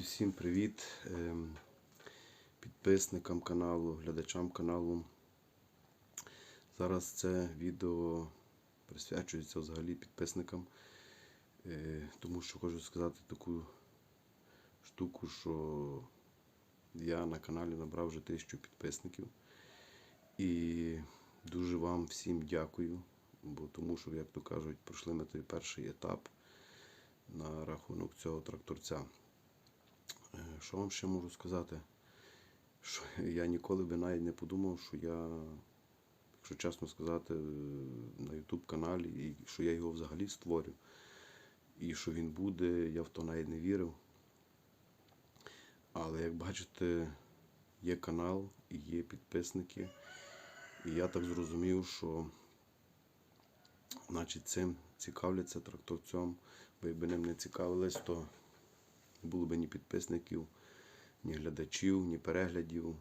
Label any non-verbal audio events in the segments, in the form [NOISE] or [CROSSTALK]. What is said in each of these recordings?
всім привіт ем, підписникам каналу, глядачам каналу. Зараз це відео присвячується взагалі підписникам, е, тому що хочу сказати таку штуку, що я на каналі набрав вже тисячу підписників. І дуже вам всім дякую, бо тому що, як то кажуть, пройшли ми той перший етап рахунок цього тракторця. Е, Що вам ще можу сказати? Що [LAUGHS] я ніколи би навіть не подумав, що я, якщо чесно сказати, на YouTube каналі, і що я його взагалі створю. І що він буде, я в то навіть не вірив. Але як бачите, є канал і є підписники. І я так зрозумів, що значить, цим цікавляться тракторцем, бо якби ним не цікавились, то не було б ні підписників, ні глядачів, ні переглядів.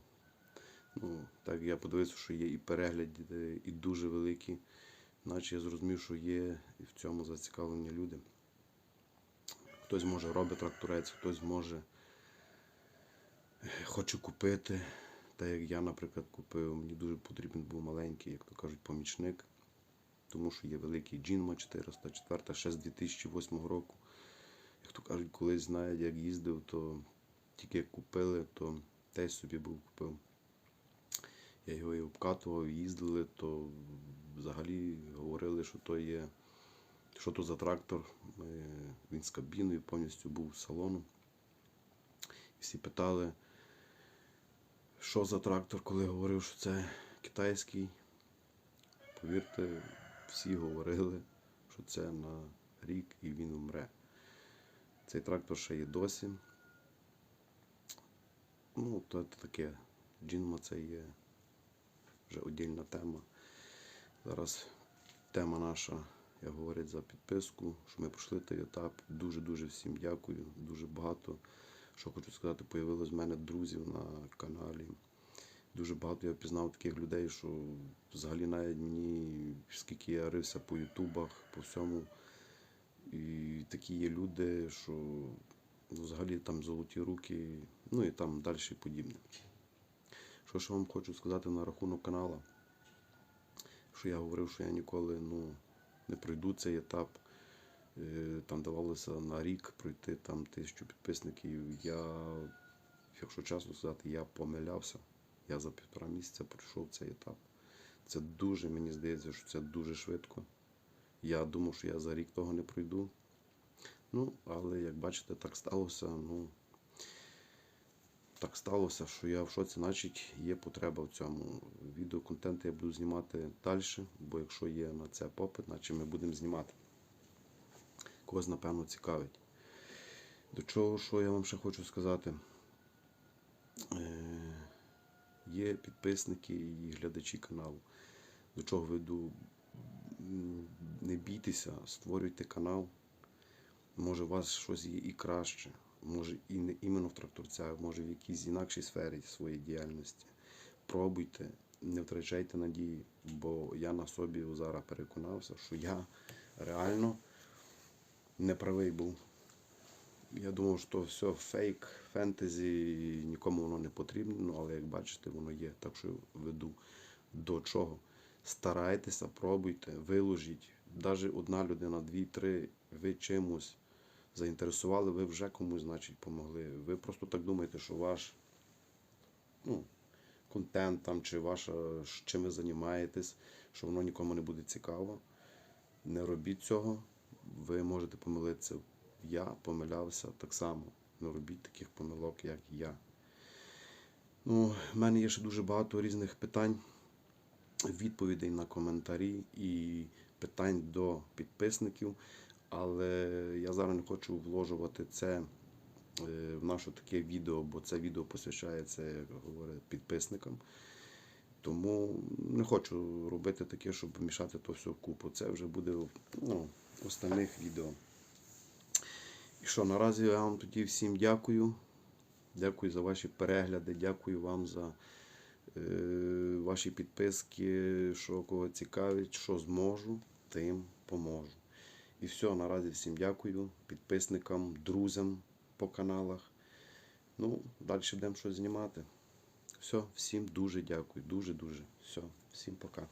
Ну, так я подивився, що є і перегляди, і дуже великі. Наче я зрозумів, що є і в цьому зацікавлені люди. Хтось може робить тракторець, хтось може е, хоче купити. Так як я, наприклад, купив, мені дуже потрібен був маленький, як то кажуть, помічник, тому що є великий Джинма 404, ще з 2008 року. Як то кажуть, колись знають, як їздив, то тільки купили, то теж собі був купив. Я його і обкатував, їздили, то взагалі говорили, що то є, що то за трактор. Він з кабіною повністю був з салоном. Всі питали, що за трактор, коли говорив, що це китайський. Повірте, всі говорили, що це на рік і він умре. Цей трактор ще є досі. Ну, то це таке. Джинма це є вже отдільна тема. Зараз тема наша, як говорять, за підписку, що ми пройшли той етап. Дуже-дуже всім дякую. Дуже багато, що хочу сказати, появилось в мене друзів на каналі. Дуже багато я пізнав таких людей, що взагалі навіть мені, скільки я рився по ютубах, по всьому. І такі є люди, що ну, взагалі там золоті руки, ну і там далі подібне. Що ще вам хочу сказати на рахунок канала? Що я говорив, що я ніколи ну, не пройду цей етап. Е, Там давалося на рік пройти там тисячу підписників. Я, якщо чесно сказати, я помилявся. Я за півтора місяця пройшов цей етап. Це дуже, мені здається, що це дуже швидко. Я думав, що я за рік того не пройду. Ну, але як бачите, так сталося. Ну, так сталося, що я в шоці, значить, є потреба в цьому. Відеоконтент я буду знімати далі, бо якщо є на це попит, значить ми будемо знімати. Когось, напевно, цікавить. До чого, що я вам ще хочу сказати? Є підписники і глядачі каналу. До чого веду? Не бійтеся, створюйте канал. Може, у вас щось є і краще, може і не іменно в тракторцях, може в якійсь інакшій сфері своєї діяльності. Пробуйте, не втрачайте надії, бо я на собі зараз переконався, що я реально не правий був. Я думав, що все фейк, фентезі, нікому воно не потрібно, але як бачите, воно є. Так що веду до чого. Старайтеся, пробуйте, виложіть. Навіть одна людина, дві-три, ви чимось заінтересували, ви вже комусь, значить, помогли. Ви просто так думаєте, що ваш ну, контент там, чи ваша, чим ви займаєтесь, що воно нікому не буде цікаво. Не робіть цього, ви можете помилитися. Я помилявся так само. Не робіть таких помилок, як я. Ну, в мене є ще дуже багато різних питань, відповідей на коментарі і питань до підписників. Але я зараз не хочу вложувати це е, в наше таке відео, бо це відео посвящається, як говорять, підписникам. Тому не хочу робити таке, щоб мішати то все в купу. Це вже буде ну, в остальних відео. І що, наразі я вам тоді всім дякую. Дякую за ваші перегляди, дякую вам за е, ваші підписки, що кого цікавить, що зможу, тим поможу. І все, наразі всім дякую, підписникам, друзям по каналах. Ну, далі будемо щось знімати. Все, всім дуже дякую, дуже-дуже. Все, всім пока.